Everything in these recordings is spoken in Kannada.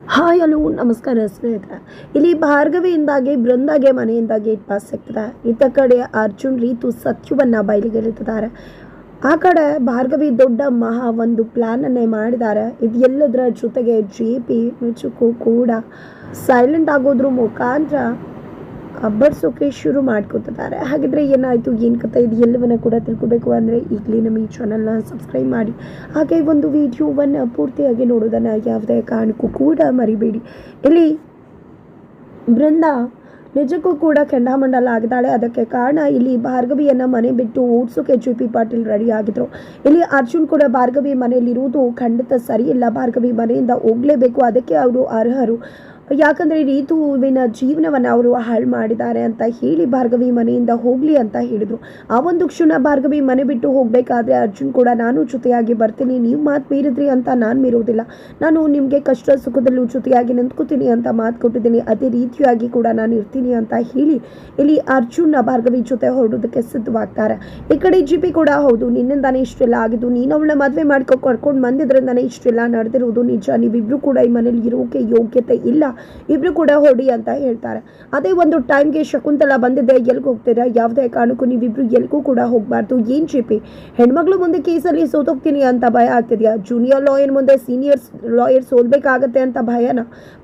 ಹಾಯ್ ಹಲೋ, ನಮಸ್ಕಾರ, ಸ್ನೇಹಿತರೆ. ಇಲ್ಲಿ ಭಾರ್ಗವಿಯಿಂದಾಗಿ ಬೃಂದಾಗೆ ಮನೆಯಿಂದಾಗಿ ಗೇಟ್ ಪಾಸ್ ಸಿಗ್ತದೆ ಇತ್ತ ಕಡೆ ಅರ್ಜುನ್, ರೀತು, ಸತ್ಯವನ್ನ ಬಯಲಿಗೆಳಿತಿದ್ದಾರೆ ಆ ಕಡೆ ಭಾರ್ಗವಿ ದೊಡ್ಡ ಮಹಾ ಒಂದು ಪ್ಲ್ಯಾನನ್ನೇ ಮಾಡಿದ್ದಾರೆ. ಇದೆಲ್ಲದರ ಜೊತೆಗೆ ಜೆ ಪಿ ಮಿಚುಕು ಕೂಡ ಸೈಲೆಂಟ್ ಆಗೋದ್ರ ಮುಖಾಂತರ ಅಬ್ಬರ್ಸೋಕೆ ಶುರು ಮಾಡ್ಕೊತಿದ್ದಾರೆ. ಹಾಗಿದ್ರೆ ಏನಾಯಿತು? ಏನು ಕಥೆ ಇದು? ಎಲ್ಲವನ್ನ ಕೂಡ ತಿಳ್ಕೊಬೇಕು ಅಂದರೆ ಈಗಲೇ ನಮ್ಮ ಈ ಚಾನಲ್ನ ಸಬ್ಸ್ಕ್ರೈಬ್ ಮಾಡಿ. ಹಾಗೆ ಒಂದು ವಿಡಿಯೋವನ್ನು ಪೂರ್ತಿಯಾಗಿ ನೋಡೋದನ್ನು ಯಾವುದೇ ಕಾರಣಕ್ಕೂ ಕೂಡ ಮರಿಬೇಡಿ. ಇಲ್ಲಿ ಬೃಂದ ನಿಜಕ್ಕೂ ಕೂಡ ಕೆಂಡಾಮಂಡಲ ಆಗಿದ್ದಾಳೆ. ಅದಕ್ಕೆ ಕಾರಣ ಇಲ್ಲಿ ಭಾರ್ಗವಿಯನ್ನ ಮನೆ ಬಿಟ್ಟು ಓಡಿಸೋಕೆ ಜೆ ಪಿ ಪಾಟೀಲ್ ರೆಡಿ ಆಗಿದ್ರು. ಇಲ್ಲಿ ಅರ್ಜುನ್ ಕೂಡ ಭಾರ್ಗವಿ ಮನೆಯಲ್ಲಿರುವುದು ಖಂಡಿತ ಸರಿಯಿಲ್ಲ. ಭಾರ್ಗವಿ ಮನೆಯಿಂದ ಹೋಗ್ಲೇಬೇಕು. ಅದಕ್ಕೆ ಅವರು ಅರ್ಹರು. ಯಾಕಂದ್ರೆ ರೀತುವಿನ ಜೀವನವನ್ನು ಅವರು ಹಾಳು ಮಾಡಿದ್ದಾರೆ ಅಂತ ಹೇಳಿ ಭಾರ್ಗವಿ ಮನೆಯಿಂದ ಹೋಗಲಿ ಅಂತ ಹೇಳಿದರು. ಆ ಒಂದು ಕ್ಷಣ ಭಾರ್ಗವಿ ಮನೆ ಬಿಟ್ಟು ಹೋಗಬೇಕಾದ್ರೆ ಅರ್ಜುನ್ ಕೂಡ, ನಾನು ಜೊತೆಯಾಗಿ ಬರ್ತೀನಿ, ನೀವು ಮಾತು ಮೀರಿದ್ರಿ ಅಂತ ನಾನು ಮೀರೋದಿಲ್ಲ. ನಾನು ನಿಮಗೆ ಕಷ್ಟ ಸುಖದಲ್ಲೂ ಜೊತೆಯಾಗಿ ನಿಂತ್ಕೋತೀನಿ ಅಂತ ಮಾತು ಕೊಟ್ಟಿದ್ದೀನಿ. ಅದೇ ರೀತಿಯಾಗಿ ಕೂಡ ನಾನು ಇರ್ತೀನಿ ಅಂತ ಹೇಳಿ ಇಲ್ಲಿ ಅರ್ಜುನ್ ಭಾರ್ಗವಿ ಜೊತೆ ಹೊರಡೋದಕ್ಕೆ ಸಿದ್ಧವಾಗ್ತಾರೆ. ಈ ಕಡೆ ಜಿ ಪಿ ಕೂಡ, ಹೌದು, ನಿನ್ನಿಂದಾನೇ ಇಷ್ಟೆಲ್ಲ ಆಗಿದ್ದು, ನೀನು ಅವಳನ್ನ ಮದುವೆ ಮಾಡ್ಕೊ, ಕರ್ಕೊಂಡು ಬಂದಿದ್ರಿಂದಾನೇ ಇಷ್ಟೆಲ್ಲ ನಡೆದಿರೋದು. ನಿಜ, ನೀವಿಬ್ರು ಕೂಡ ಈ ಮನೇಲಿ ಇರೋಕೆ ಯೋಗ್ಯತೆ ಇಲ್ಲ. ಇಬ್ರು ಕೂಡ ಹೊಡಿ ಅಂತ ಹೇಳ್ತಾರೆ. ಅದೇ ಒಂದು ಟೈಮ್ಗೆ ಶಕುಂತಲ ಬಂದಿದ್ದೆ ಎಲ್ಗೆ ಹೋಗ್ತೀರಾ? ಯಾವುದೇ ಕಾರಣಕ್ಕೂ ನೀವಿಬ್ರು ಎಲ್ಗೂ ಕೂಡ ಹೋಗಬಾರ್ದು. ಏನು ಜಿಪಿ ಹೆಣ್ಮಗಳು ಮುಂದೆ ಕೇಸಲ್ಲಿ ಸೋತೋಗ್ತೀನಿ ಅಂತ ಭಯ ಆಗ್ತಿದೆಯಾ? ಜೂನಿಯರ್ ಲಾಯರ್ ಮುಂದೆ ಸೀನಿಯರ್ಸ್ ಲಾಯರ್ ಸೋಲ್ಬೇಕಾಗತ್ತೆ ಅಂತ ಭಯನ?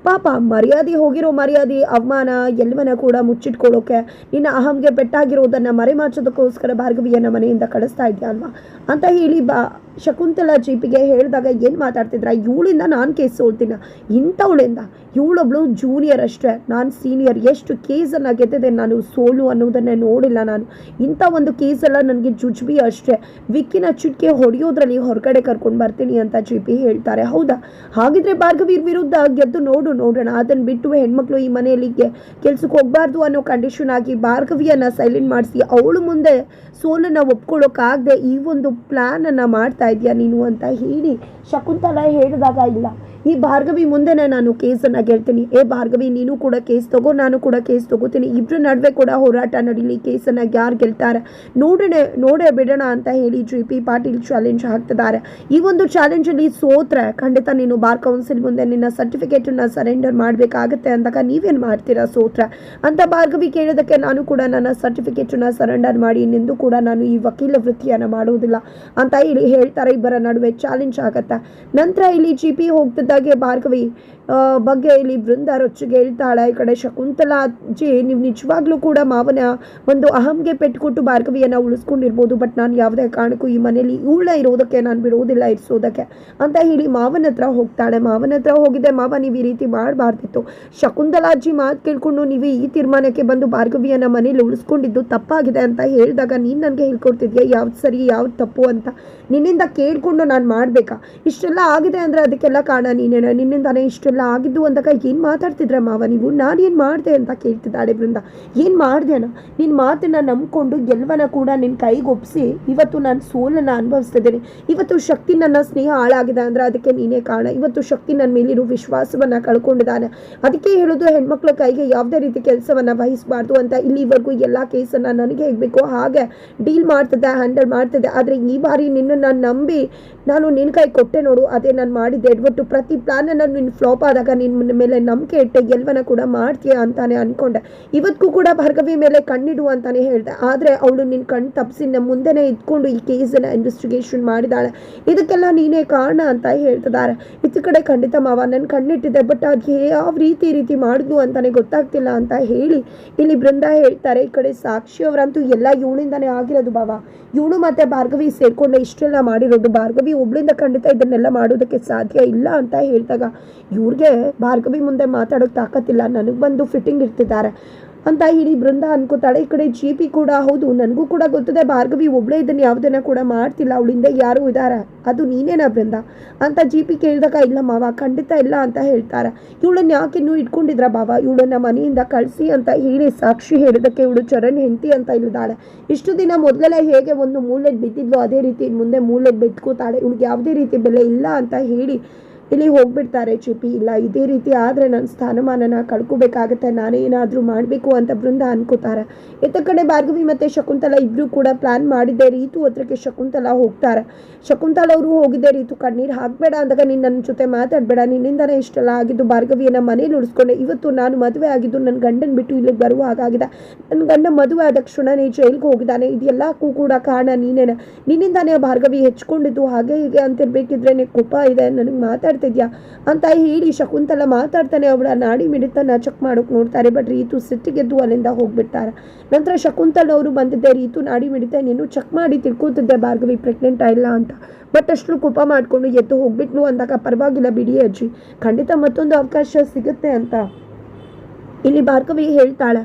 ಪಾಪ, ಮರ್ಯಾದೆ ಹೋಗಿರೋ ಮರ್ಯಾದೆ, ಅವಮಾನ ಎಲ್ಲವನ್ನ ಕೂಡ ಮುಚ್ಚಿಟ್ಕೊಳ್ಳೋಕೆ ನಿನ್ನ ಅಹಂಗೆ ಪೆಟ್ಟಾಗಿರೋದನ್ನು ಮರೆಮಾಚೋದಕ್ಕೋಸ್ಕರ ಭಾರ್ಗವಿಯನ್ನು ಮನೆಯಿಂದ ಕಳಿಸ್ತಾ ಇದೆಯಾ ಅಲ್ವಾ? ಅಂತ ಹೇಳಿ ಬಾ, ಶಕುಂತಲಾ ಜೀಪಿಗೆ ಹೇಳಿದಾಗ ಏನು ಮಾತಾಡ್ತಿದ್ರ? ಇವಳಿಂದ ನಾನು ಕೇಸ್ ಸೋಲ್ತೀನ? ಇಂಥವಳಿಂದ. ಇವಳೊಬ್ಳು ಜೂನಿಯರ್ ಅಷ್ಟೇ. ನಾನು ಸೀನಿಯರ್ ಎಷ್ಟು ಕೇಸನ್ನು ಗೆದ್ದಿದೆ ನಾನು? ಸೋಲು ಅನ್ನೋದನ್ನೇ ನೋಡಿಲ್ಲ ನಾನು. ಇಂಥ ಒಂದು ಕೇಸೆಲ್ಲ ನನಗೆ ಜುಜ್ಬಿ ಅಷ್ಟೇ. ವಿಕ್ಕಿನ ಚುಟ್ಕೆ ಹೊಡೆಯೋದ್ರಲ್ಲಿ ಹೊರಗಡೆ ಕರ್ಕೊಂಡು ಬರ್ತೀನಿ ಅಂತ ಜಿ ಪಿ ಹೇಳ್ತಾರೆ. ಹೌದಾ? ಹಾಗಿದ್ರೆ ಭಾರ್ಗವೀರ್ ವಿರುದ್ಧ ಗೆದ್ದು ನೋಡು, ನೋಡೋಣ. ಅದನ್ನು ಬಿಟ್ಟು ಹೆಣ್ಮಕ್ಳು ಈ ಮನೆಯಲ್ಲಿ ಕೆಲ್ಸಕ್ಕೆ ಹೋಗ್ಬಾರ್ದು ಅನ್ನೋ ಕಂಡೀಷನ್ ಆಗಿ ಭಾರ್ಗವಿಯನ್ನ ಸೈಲೆಂಟ್ ಮಾಡಿಸಿ, ಅವಳು ಮುಂದೆ ಸೋಲನ್ನು ಒಪ್ಕೊಳ್ಳೋಕ್ಕಾಗದೆ ಈ ಒಂದು ಪ್ಲ್ಯಾನನ್ನು ಮಾಡ್ತಾ ಇದೆಯಾ ನೀನು ಅಂತ ಹೇಳಿ ಶಕುಂತಲ ಹೇಳಿದಾಗ ಇಲ್ಲ. ಈ ಭಾರ್ಗವಿ ಮುಂದೆನೇ ನಾನು ಕೇಸನ್ನು ಗೆಲ್ತೀನಿ. ಏ ಭಾರ್ಗವಿ, ನೀನು ಕೂಡ ಕೇಸ್ ತಗೋ, ನಾನು ಕೂಡ ಕೇಸ್ ತಗೋತೀನಿ. ಇಬ್ಬರ ನಡುವೆ ಕೂಡ ಹೋರಾಟ ನಡೀಲಿ, ಕೇಸನ್ನು ಯಾರು ಗೆಲ್ತಾರೆ? ನೋಡೋಣ, ನೋಡೇ ಬಿಡೋಣ ಅಂತ ಹೇಳಿ ಜಿ ಪಿ ಪಾಟೀಲ್ ಚಾಲೆಂಜ್ ಹಾಕ್ತಿದ್ದಾರೆ. ಈ ಒಂದು ಚಾಲೆಂಜಲ್ಲಿ ಸೋತ್ರೆ ಖಂಡಿತ ನೀನು ಬಾರ್ ಕೌನ್ಸಿಲ್ ಮುಂದೆ ನಿನ್ನ ಸರ್ಟಿಫಿಕೇಟನ್ನು ಸರೆಂಡರ್ ಮಾಡಬೇಕಾಗತ್ತೆ ಅಂದಾಗ ನೀವೇನು ಮಾಡ್ತೀರಾ ಸೋತ್ರೆ? ಅಂತ ಭಾರ್ಗವಿ ಕೇಳೋದಕ್ಕೆ ನಾನು ಕೂಡ ನನ್ನ ಸರ್ಟಿಫಿಕೇಟನ್ನು ಸರೆಂಡರ್ ಮಾಡಿ, ನಿಂದು ಕೂಡ ನಾನು ಈ ವಕೀಲ ವೃತ್ತಿಯನ್ನು ಮಾಡುವುದಿಲ್ಲ ಅಂತ ಹೇಳಿ ಹೇಳ್ತಾರೆ. ಇಬ್ಬರ ನಡುವೆ ಚಾಲೆಂಜ್ ಆಗತ್ತೆ. ನಂತರ ಇಲ್ಲಿ ಜಿ ಪಿ ಹೋಗ್ತಿದ್ದಾಗೆ ಭಾರ್ಗವಿ ಬಗ್ಗೆ ಇಲ್ಲಿ ವೃಂದ ರೊಚ್ಚಿಗೆ ಹೇಳ್ತಾಳೆ. ಈ ಕಡೆ ಶಕುಂತಲಾ ಅಜ್ಜಿ ನೀವು ನಿಜವಾಗ್ಲೂ ಕೂಡ ಮಾವನ ಒಂದು ಅಹಂಗೆ ಪೆಟ್ಟುಕೊಟ್ಟು ಭಾರ್ಗವಿಯನ್ನು ಉಳಿಸ್ಕೊಂಡಿರ್ಬೋದು, ಬಟ್ ನಾನು ಯಾವುದೇ ಕಾರಣಕ್ಕೂ ಈ ಮನೇಲಿ ಇವಳ ಇರೋದಕ್ಕೆ, ನಾನು ಬಿಡೋದಿಲ್ಲ ಇರಿಸೋದಕ್ಕೆ ಅಂತ ಹೇಳಿ ಮಾವನ ಹತ್ರ ಹೋಗ್ತಾಳೆ. ಮಾವನ ಹತ್ರ ಹೋಗಿದೆ ಮಾವ ನೀವು ಈ ರೀತಿ ಮಾಡಬಾರ್ದಿತ್ತು. ಶಕುಂತಲಾಜಿ ಮಾತು ಕೇಳ್ಕೊಂಡು ನೀವು ಈ ತೀರ್ಮಾನಕ್ಕೆ ಬಂದು ಭಾರ್ಗವಿಯನ್ನ ಮನೇಲಿ ಉಳಿಸ್ಕೊಂಡಿದ್ದು ತಪ್ಪಾಗಿದೆ ಅಂತ ಹೇಳಿದಾಗ, ನೀನು ನನಗೆ ಹೇಳ್ಕೊಡ್ತಿದ್ಯಾ? ಯಾವ್ದು ಸರಿ, ಯಾವ್ದು ತಪ್ಪು ಅಂತ ನಿನ್ನಿಂದ ಕೇಳಿಕೊಂಡು ನಾನು ಮಾಡಬೇಕಾ? ಇಷ್ಟೆಲ್ಲ ಆಗಿದೆ ಅಂದರೆ ಅದಕ್ಕೆಲ್ಲ ಕಾರಣ ನೀನೇನ ನಿನ್ನಿಂದಾನೇ ಇಷ್ಟೆಲ್ಲ ಆಗಿದ್ದು ಅಂದಾಗ ಏನು ಮಾತಾಡ್ತಿದ್ರ ಮಾವ ನೀವು? ನಾನೇನು ಮಾಡಿದೆ ಅಂತ ಕೇಳ್ತಿದ್ದಾಳೆ ಬೃಂದ ಏನು ಮಾಡ್ದೆನ ನಿನ್ನ ಮಾತನ್ನು ನಂಬಿಕೊಂಡು ಗೆಲ್ವನ ಕೂಡ ನಿನ್ನ ಕೈಗೆ ಒಪ್ಪಿಸಿ ಇವತ್ತು ನಾನು ಸೋಲನ್ನು ಅನುಭವಿಸ್ತಿದ್ದೀನಿ. ಇವತ್ತು ಶಕ್ತಿ ನನ್ನ ಸ್ನೇಹ ಹಾಳಾಗಿದೆ ಅಂದರೆ ಅದಕ್ಕೆ ನೀನೇ ಕಾರಣ. ಇವತ್ತು ಶಕ್ತಿ ನನ್ನ ಮೇಲಿರೋ ವಿಶ್ವಾಸವನ್ನು ಕಳ್ಕೊಂಡಿದ್ದಾನೆ. ಅದಕ್ಕೆ ಹೇಳೋದು ಹೆಣ್ಮಕ್ಳ ಕೈಗೆ ಯಾವುದೇ ರೀತಿ ಕೆಲಸವನ್ನು ವಹಿಸಬಾರ್ದು ಅಂತ ಇಲ್ಲಿವರೆಗೂ ಎಲ್ಲ ಕೇಸನ್ನು ನನಗೆ ಹೇಗಬೇಕು ಬೇಕೋ ಹಾಗೆ ಡೀಲ್ ಮಾಡ್ತದೆ ಹ್ಯಾಂಡಲ್ ಮಾಡ್ತದೆ ಆದರೆ ಈ ಬಾರಿ ನಿನ್ನನ್ನು ನಂಬಿ ನಾನು ನಿನ್ನ ಕೈ ಕೊಟ್ಟೆ ನೋಡು. ಅದೇ ನಾನು ಮಾಡಿದ್ದೆ. ಎಡ್ವಟ್ಟು ಪ್ರತಿ ಪ್ಲಾನನ್ನು ನೀನು ಫ್ಲಾಪ್ ಆದಾಗ ನಿನ್ನ ಮೇಲೆ ನಂಬಿಕೆ ಇಟ್ಟೆ ಗೆಲ್ವನ ಕೂಡ ಮಾಡ್ತೀಯ ಅಂತಾನೆ ಅನ್ಕೊಂಡೆ. ಇವತ್ತಿಗೂ ಕೂಡ ಭಾರ್ಗವಿ ಮೇಲೆ ಕಣ್ಣಿಡು ಅಂತಾನೆ ಹೇಳ್ದೆ. ಆದರೆ ಅವಳು ನಿನ್ನ ಕಣ್ಣು ತಪ್ಪಿಸಿ ನಮ್ಮ ಮುಂದೆನೇ ಇದ್ಕೊಂಡು ಈ ಕೇಸನ್ನು ಇನ್ವೆಸ್ಟಿಗೇಷನ್ ಮಾಡಿದಾಳೆ. ಇದಕ್ಕೆಲ್ಲ ನೀನೇ ಕಾರಣ ಅಂತ ಹೇಳ್ತಿದ್ದಾರೆ. ಇತ್ತ ಕಡೆ ಖಂಡಿತ ಮಾವ ನನ್ನ ಕಣ್ಣಿಟ್ಟಿದೆ ಬಟ್ ಅದು ಯಾವ ರೀತಿ ರೀತಿ ಮಾಡಿದ್ವು ಅಂತಾನೆ ಗೊತ್ತಾಗ್ತಿಲ್ಲ ಅಂತ ಹೇಳಿ ಇಲ್ಲಿ ಬೃಂದ ಹೇಳ್ತಾರೆ, ಈ ಕಡೆ ಸಾಕ್ಷಿ ಅವರಂತೂ ಎಲ್ಲ ಇವಳಿಂದಾನೆ ಆಗಿರೋದು ಬಾವ ಇವಳು ಮತ್ತೆ ಭಾರ್ಗವಿ ಸೇರ್ಕೊಂಡು, ಇಷ್ಟೆಲ್ಲ ಮಾಡಿರೋದು. ಭಾರ್ಗವಿ ಒಬ್ಳಿಂದ ಖಂಡಿತ ಇದನ್ನೆಲ್ಲ ಮಾಡೋದಕ್ಕೆ ಸಾಧ್ಯ ಇಲ್ಲ ಅಂತ ಹೇಳಿದಾಗ ಇವ್ರಿಗೆ ಭಾರ್ಗವಿ ಮುಂದೆ ಮಾತಾಡೋಕೆ ತಾಕತ್ತಿಲ್ಲ, ನನಗೆ ಬಂದು ಫಿಟ್ಟಿಂಗ್ ಇರ್ತಿದ್ದಾರೆ ಅಂತ ಹೇಳಿ ಬೃಂದ ಅನ್ಕೋತಾಳೆ. ಈ ಕಡೆ ಜಿ ಪಿ ಕೂಡ ಹೌದು, ನನಗೂ ಕೂಡ ಗೊತ್ತಿದೆ, ಭಾರ್ಗವಿ ಒಬ್ಳೇ ಇದನ್ನು ಯಾವುದನ್ನ ಕೂಡ ಮಾಡ್ತಿಲ್ಲ, ಅವಳಿಂದ ಯಾರು ಇದ್ದಾರೆ ಅದು ನೀನೇನಾ ಬೃಂದ? ಅಂತ ಜಿ ಪಿ ಕೇಳಿದಾಗ, ಇಲ್ಲ ಮಾವ, ಖಂಡಿತ ಇಲ್ಲ ಅಂತ ಹೇಳ್ತಾರೆ. ಇವಳನ್ನ ಯಾಕೆ ಇನ್ನೂ ಇಟ್ಕೊಂಡಿದ್ರ ಬಾವ? ಇವಳನ್ನ ಮನೆಯಿಂದ ಕಳಿಸಿ ಅಂತ ಹೇಳಿ ಸಾಕ್ಷಿ ಹೇಳಿದಕ್ಕೆ ಇವಳು ಚರಣ್ ಹೆಂಡತಿ ಅಂತ ಇಳಿದಾಳೆ. ಇಷ್ಟು ದಿನ ಮೊದಲೇ ಹೇಗೆ ಒಂದು ಮೂಲೆಗೆ ಬಿದ್ದಿದ್ಲು ಅದೇ ರೀತಿ ಮುಂದೆ ಮೂಲೆಗೆ ಬಿದ್ಕೋತಾಳೆ. ಇವಳಿಗೆ ಯಾವುದೇ ರೀತಿ ಬೆಲೆ ಇಲ್ಲ ಅಂತ ಹೇಳಿ ಇಲ್ಲಿ ಹೋಗ್ಬಿಡ್ತಾರೆ ಚಿಪಿ ಇಲ್ಲ, ಇದೇ ರೀತಿ ಆದರೆ ನನ್ನ ಸ್ಥಾನಮಾನನ ಕಳ್ಕೊಬೇಕಾಗತ್ತೆ. ನಾನೇ ಏನಾದರೂ ಮಾಡಬೇಕು ಅಂತ ಬೃಂದ ಅನ್ಕೋತಾರೆ. ಇತ್ತ ಕಡೆ ಭಾರ್ಗವಿ ಮತ್ತು ಶಕುಂತಲ ಇಬ್ಬರು ಕೂಡ ಪ್ಲ್ಯಾನ್ ಮಾಡಿದ್ದೆ. ರೀತು ಹತ್ರಕ್ಕೆ ಶಕುಂತಲ ಹೋಗ್ತಾರೆ. ಶಕುಂತಲ ಅವರು ಹೋಗಿದ್ದೆ. ರೀತು ಕಣ್ಣೀರು ಹಾಕಬೇಡ ಅಂದಾಗ ನೀನು ನನ್ನ ಜೊತೆ ಮಾತಾಡಬೇಡ. ನಿನ್ನಿಂದನೇ ಇಷ್ಟೆಲ್ಲ ಆಗಿದ್ದು ಭಾರ್ಗವಿಯನ್ನು ಮನೇಲಿ ಉಳಿಸ್ಕೊಂಡೆ. ಇವತ್ತು ನಾನು ಮದುವೆ ಆಗಿದ್ದು ನನ್ನ ಗಂಡನ ಬಿಟ್ಟು ಇಲ್ಲಿಗೆ ಬರುವ ಹಾಗಾಗಿದೆ. ನನ್ನ ಗಂಡ ಮದುವೆ ಆದ ಕ್ಷಣನೇ ಜೈಲ್ಗೆ ಹೋಗಿದ್ದಾನೆ. ಇದೆಲ್ಲಕ್ಕೂ ಕೂಡ ಕಾರಣ ನೀನೇನೆ. ನಿನ್ನಿಂದಾನೇ ಭಾರ್ಗವಿ ಹೆಚ್ಕೊಂಡಿದ್ದು ಹಾಗೆ ಹೀಗೆ ಅಂತಿರ್ಬೇಕಿದ್ರೆ ಕೋಪ ಇದೆ. ನನಗೆ ಮಾತಾಡ್ತಿದ್ಯಾ? ಅಂತ ಹೇಳಿ ಶಕುಂತಲ ಮಾತಾಡ್ತಾನೆ ಅವಳ ನಾಡಿ ಮಿಡಿತನ ಚೆಕ್ ಮಾಡೋಕೆ ನೋಡ್ತಾರೆ ಬಟ್ ರೀತು ಸಿಟ್ಟಿಗೆದ್ದು ಅಲ್ಲಿಂದ ಹೋಗ್ಬಿಡ್ತಾರೆ ನಂತರ ಶಕುಂತಲ ಅವರು ಬಂದಿದ್ದೆ, ರೀತು ನಾಡಿ ಮಿಡಿತ ನೀನು ಚೆಕ್ ಮಾಡಿ ತಿಳ್ಕೊತಿದ್ದೆ, ಭಾರ್ಗವಿ ಪ್ರೆಗ್ನೆಂಟ್ ಇಲ್ಲ ಅಂತ. ಬಟ್ ಅಷ್ಟು ಕೋಪ ಮಾಡಿಕೊಂಡು ಎದ್ದು ಹೋಗ್ಬಿಟ್ಲು ಅಂದಾಗ ಪರವಾಗಿಲ್ಲ ಬಿಡಿ ಅಜ್ಜಿ, ಖಂಡಿತ ಮತ್ತೊಂದು ಅವಕಾಶ ಸಿಗುತ್ತೆ ಅಂತ. ಇಲ್ಲಿ ಭಾರ್ಗವಿ ಹೇಳ್ತಾಳೆ,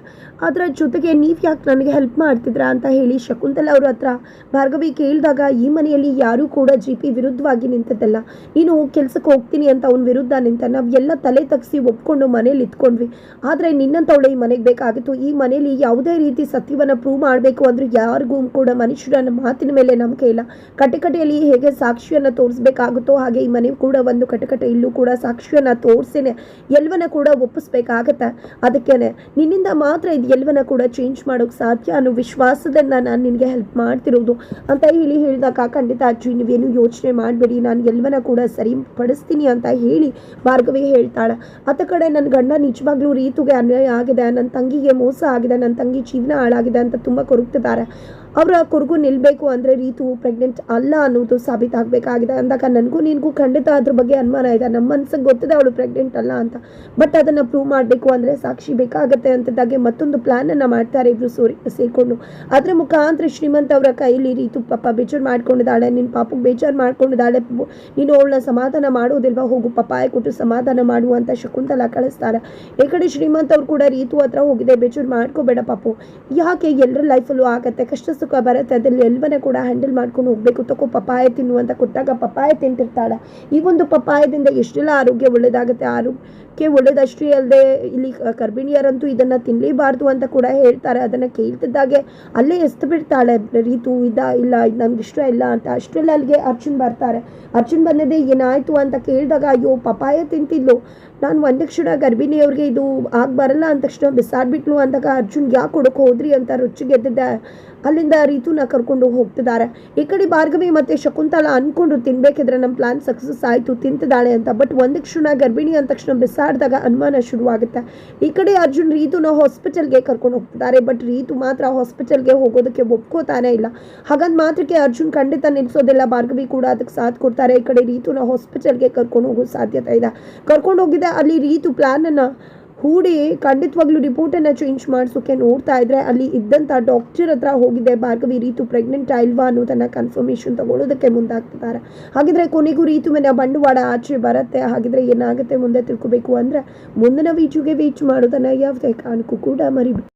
ಅದರ ಜೊತೆಗೆ ನೀವು ಯಾಕೆ ನನಗೆ ಹೆಲ್ಪ್ ಮಾಡ್ತಿದ್ರಾ? ಅಂತ ಹೇಳಿ ಶಕುಂತಲ ಅವ್ರ ಹತ್ರ ಭಾರ್ಗವಿ ಕೇಳಿದಾಗ, ಈ ಮನೆಯಲ್ಲಿ ಯಾರೂ ಕೂಡ ಜಿ ಪಿ ವಿರುದ್ಧವಾಗಿ ನಿಂತದ್ದಲ್ಲ. ನೀನು ಕೆಲ್ಸಕ್ಕೆ ಹೋಗ್ತೀನಿ ಅಂತ ಅವ್ನ ವಿರುದ್ಧ ನಿಂತ ನಾವು ತಲೆ ತಗ್ಸಿ ಒಪ್ಕೊಂಡು ಮನೇಲಿ ಇತ್ಕೊಂಡ್ವಿ ಆದರೆ ನಿನ್ನಂಥವಳೆ ಈ ಮನೆಗೆ ಬೇಕಾಗಿತ್ತು. ಈ ಮನೇಲಿ ಯಾವುದೇ ರೀತಿ ಸತ್ಯವನ್ನು ಪ್ರೂವ್ ಮಾಡಬೇಕು ಅಂದ್ರೆ ಯಾರಿಗೂ ಕೂಡ ಮನುಷ್ಯರ ಮಾತಿನ ಮೇಲೆ ನಂಬಿಕೆ ಇಲ್ಲ. ಕಟಕಟೆಯಲ್ಲಿ ಹೇಗೆ ಸಾಕ್ಷಿಯನ್ನು ತೋರಿಸ್ಬೇಕಾಗುತ್ತೋ ಹಾಗೆ ಈ ಮನೆ ಕೂಡ ಒಂದು ಕಟಕಟೆ. ಇಲ್ಲೂ ಕೂಡ ಸಾಕ್ಷಿಯನ್ನು ತೋರಿಸಿನೇ. ಎಲ್ಲವನ್ನ ಕೂಡ ಒಪ್ಪಿಸ್ಬೇಕಾಗತ್ತೆ. ಅದಕ್ಕೇನೆ, ನಿನ್ನಿಂದ ಮಾತ್ರ ಇದು ಎಲ್ಲವನ್ನ ಕೂಡ ಚೇಂಜ್ ಮಾಡೋಕೆ ಸಾಧ್ಯ ಅನ್ನೋ ವಿಶ್ವಾಸದಿಂದ ನಾನು ನಿನಗೆ ಹೆಲ್ಪ್ ಮಾಡ್ತಿರೋದು ಅಂತ ಹೇಳಿ ಹೇಳಿದಾಗ ಖಂಡಿತ ಅಜ್ಜಿ ನೀವೇನು ಯೋಚನೆ ಮಾಡಬೇಡಿ, ನಾನು ಎಲ್ಲವನ್ನ ಕೂಡ ಸರಿಪಡಿಸ್ತೀನಿ ಅಂತ ಹೇಳಿ ಭಾರ್ಗವಿ ಹೇಳ್ತಾಳೆ. ಆತ ಕಡೆ ನನ್ನ ಗಂಡ ನಿಜವಾಗ್ಲೂ ರೀತುಗೆ ಅನ್ಯಾಯ ಆಗಿದೆ ನನ್ನ ತಂಗಿಗೆ ಮೋಸ ಆಗಿದೆ ನನ್ನ ತಂಗಿ ಜೀವನ ಹಾಳಾಗಿದೆ ಅಂತ ತುಂಬ ಕೊರಗ್ತಿದ್ದಾರೆ. ಅವರ ಕೊರಗು ನಿಲ್ಲಬೇಕು ಅಂದರೆ ರೀತು ಪ್ರೆಗ್ನೆಂಟ್ ಅಲ್ಲ ಅನ್ನೋದು ಸಾಬೀತಾಗಬೇಕಾಗಿದೆ ಅಂದಾಗ ನನಗೂ ನಿನಗೂ ಖಂಡಿತ ಅದ್ರ ಬಗ್ಗೆ ಅನುಮಾನ ಇದೆ. ನಮ್ಮ ಮನಸ್ಸಿಗೆ ಗೊತ್ತಿದೆ ಅವಳು ಪ್ರೆಗ್ನೆಂಟ್ ಅಲ್ಲ ಅಂತ. ಬಟ್ ಅದನ್ನು ಪ್ರೂವ್ ಮಾಡಬೇಕು ಅಂದರೆ ಸಾಕ್ಷಿ ಬೇಕಾಗತ್ತೆ ಅಂತದಾಗೆ ಮತ್ತೊಂದು ಪ್ಲಾನನ್ನು ಮಾಡ್ತಾರೆ ಇಬ್ಬರು ಸೋರಿ, ಸೇರಿಕೊಂಡು. ಅದರ ಮುಖಾಂತರ ಶ್ರೀಮಂತ ಅವರ ಕೈಲಿ ರೀತು ಪಾಪ ಬೇಜಾರು ಮಾಡ್ಕೊಂಡಿದ್ದಾಳೆ. ನಿನ್ನ ಪಾಪಕ್ಕೆ ಬೇಜಾರು ಮಾಡ್ಕೊಂಡಿದ್ದಾಳೆ. ನೀನು ಅವಳನ್ನ ಸಮಾಧಾನ ಮಾಡೋದಿಲ್ವಾ? ಹೋಗು, ಪಪ್ಪಾಯ ಕೊಟ್ಟು ಸಮಾಧಾನ ಮಾಡು ಅಂತ ಶಕುಂತಲ ಕಳಿಸ್ತಾರೆ ಈ ಕಡೆ ಶ್ರೀಮಂತ ಅವ್ರು ಕೂಡ ರೀತು ಹತ್ರ ಹೋಗಿದೆ. ಬೇಜಾರು ಮಾಡ್ಕೋಬೇಡ ಪಾಪು. ಯಾಕೆ ಎಲ್ಲರ ಲೈಫಲ್ಲೂ ಆಗತ್ತೆ? ಕಷ್ಟ ಸುಖ ಬರುತ್ತೆ. ಅದ್ರಲ್ಲಿ ಎಲ್ಲವನ್ನ ಕೂಡ ಹ್ಯಾಂಡಲ್ ಮಾಡ್ಕೊಂಡು ಹೋಗ್ಬೇಕು. ತಗೋ ಪಪ್ಪಾಯ ತಿನ್ನು ಅಂತ ಕೊಟ್ಟಾಗ ಪಪ್ಪಾಯ ತಿಂತಿರ್ತಾಳೆ. ಈ ಒಂದು ಪಪ್ಪಾಯದಿಂದ ಎಷ್ಟೆಲ್ಲ ಆರೋಗ್ಯ ಒಳ್ಳೇದಾಗುತ್ತೆ? ಆರೋಗ್ಯ ಒಳ್ಳೇದಷ್ಟೇ ಅಲ್ಲದೆ ಇಲ್ಲಿ ಗರ್ಭಿಣಿಯರಂತೂ ಇದನ್ನ ತಿನ್ನಲೇಬಾರ್ದು ಅಂತ ಕೂಡ ಹೇಳ್ತಾರೆ. ಅದನ್ನ ಕೇಳ್ತಿದ್ದಾಗೆ ಅಲ್ಲೇ ಎಸ್ತು ಬಿಡ್ತಾಳೆ ರೀತು, ಇದ, ಇಲ್ಲ ನನ್ಗೆ ಇಷ್ಟ ಇಲ್ಲ ಅಂತ ಅಷ್ಟರಲ್ಲಿ ಅಲ್ಲಿಗೆ ಅರ್ಜುನ್ ಬರ್ತಾರೆ. ಅರ್ಜುನ್ ಬಂದಿದೆ, ಏನಾಯ್ತು ಅಂತ ಕೇಳಿದಾಗ, ಅಯ್ಯೋ ಪಪಾಯ ತಿಂತಿದ್ಲು. ನಾನು ಒಂದು ಕ್ಷಣ ಗರ್ಭಿಣಿಯವ್ರಿಗೆ ಇದು ಆಗ ಬರಲ್ಲ ಅಂದ ತಕ್ಷಣ ಬಿಸಾಡ್ಬಿಟ್ಲು ಅಂದಾಗ ಅರ್ಜುನ್ ಯಾಕೆ ಕೊಡಕ್ಕೆ ಹೋದ್ರಿ ಅಂತ ರುಚಿಗೆದ್ದಿದ್ದೆ ಅಲ್ಲಿಂದ ರೀತುನ ಕರ್ಕೊಂಡು ಹೋಗ್ತಿದ್ದಾರೆ. ಈ ಕಡೆ ಭಾರ್ಗವಿ ಮತ್ತು ಶಕುಂತಲ ಅಂದ್ಕೊಂಡು ತಿನ್ಬೇಕಿದ್ರೆ ನಮ್ಮ ಪ್ಲಾನ್ ಸಕ್ಸಸ್ ಆಯಿತು, ತಿಂತಿದ್ದಾಳೆ ಅಂತ. ಬಟ್ ಒಂದು ಕ್ಷಣ ಗರ್ಭಿಣಿ ಅಂದ ತಕ್ಷಣ ಬಿಸಾಡಿದಾಗ ಅನುಮಾನ ಶುರುವಾಗುತ್ತೆ. ಈ ಕಡೆ ಅರ್ಜುನ್ ರೀತುನ ಹಾಸ್ಪಿಟಲ್ಗೆ ಕರ್ಕೊಂಡು ಹೋಗ್ತಿದ್ದಾರೆ. ಬಟ್ ರೀತು ಮಾತ್ರ ಹಾಸ್ಪಿಟಲ್ಗೆ ಹೋಗೋದಕ್ಕೆ ಒಪ್ಕೋತಾನೆ ಇಲ್ಲ. ಹಾಗಂದ್ ಮಾತ್ರಕ್ಕೆ ಅರ್ಜುನ್ ಖಂಡಿತ ನಿಲ್ಲಿಸೋದಿಲ್ಲ ಭಾರ್ಗವಿ ಕೂಡ ಅದಕ್ಕೆ ಸಾಥ್ ಕೊಡ್ತಾರೆ. ಈ ಕಡೆ ರೀತುನ ಹಾಸ್ಪಿಟಲ್ಗೆ ಕರ್ಕೊಂಡು ಹೋಗೋ ಸಾಧ್ಯತೆ ಇದೆ. ಕರ್ಕೊಂಡು ಹೋಗಿದ್ದೆ ಅಲ್ಲಿ ರೀತು ಪ್ಲ್ಯಾನನ್ನು ಹೂಡಿ ಖಂಡಿತವಾಗ್ಲೂ ರಿಪೋರ್ಟನ್ನು ಚೇಂಜ್ ಮಾಡಿಸೋಕೆ ನೋಡ್ತಾ ಇದ್ರೆ ಅಲ್ಲಿ ಇದ್ದಂಥ ಡಾಕ್ಟರ್ ಹತ್ರ ಹೋಗಿದೆ ಭಾರ್ಗವಿ ರೀತು ಪ್ರೆಗ್ನೆಂಟ್ ಆಯ್ಲ್ವಾ ಅನ್ನೋದನ್ನ ಕನ್ಫರ್ಮೇಷನ್ ತಗೊಳ್ಳೋದಕ್ಕೆ ಮುಂದಾಗ್ತಿದ್ದಾರೆ. ಹಾಗಿದ್ರೆ ಕೊನೆಗೂ ರೀತು ಮೇಲೆ ಬಂಡವಾಳ ಆಚೆ ಬರುತ್ತೆ. ಹಾಗಿದ್ರೆ ಏನಾಗುತ್ತೆ ಮುಂದೆ ತಿಳ್ಕೊಬೇಕು ಅಂದ್ರೆ ಮುಂದಿನ ವೀಚುಗೆ ವೀಚ್ ಮಾಡೋದನ್ನ ಯಾವುದೇ ಕಾರಣಕ್ಕೂ ಕೂಡ ಮರಿಬೇಡಿ.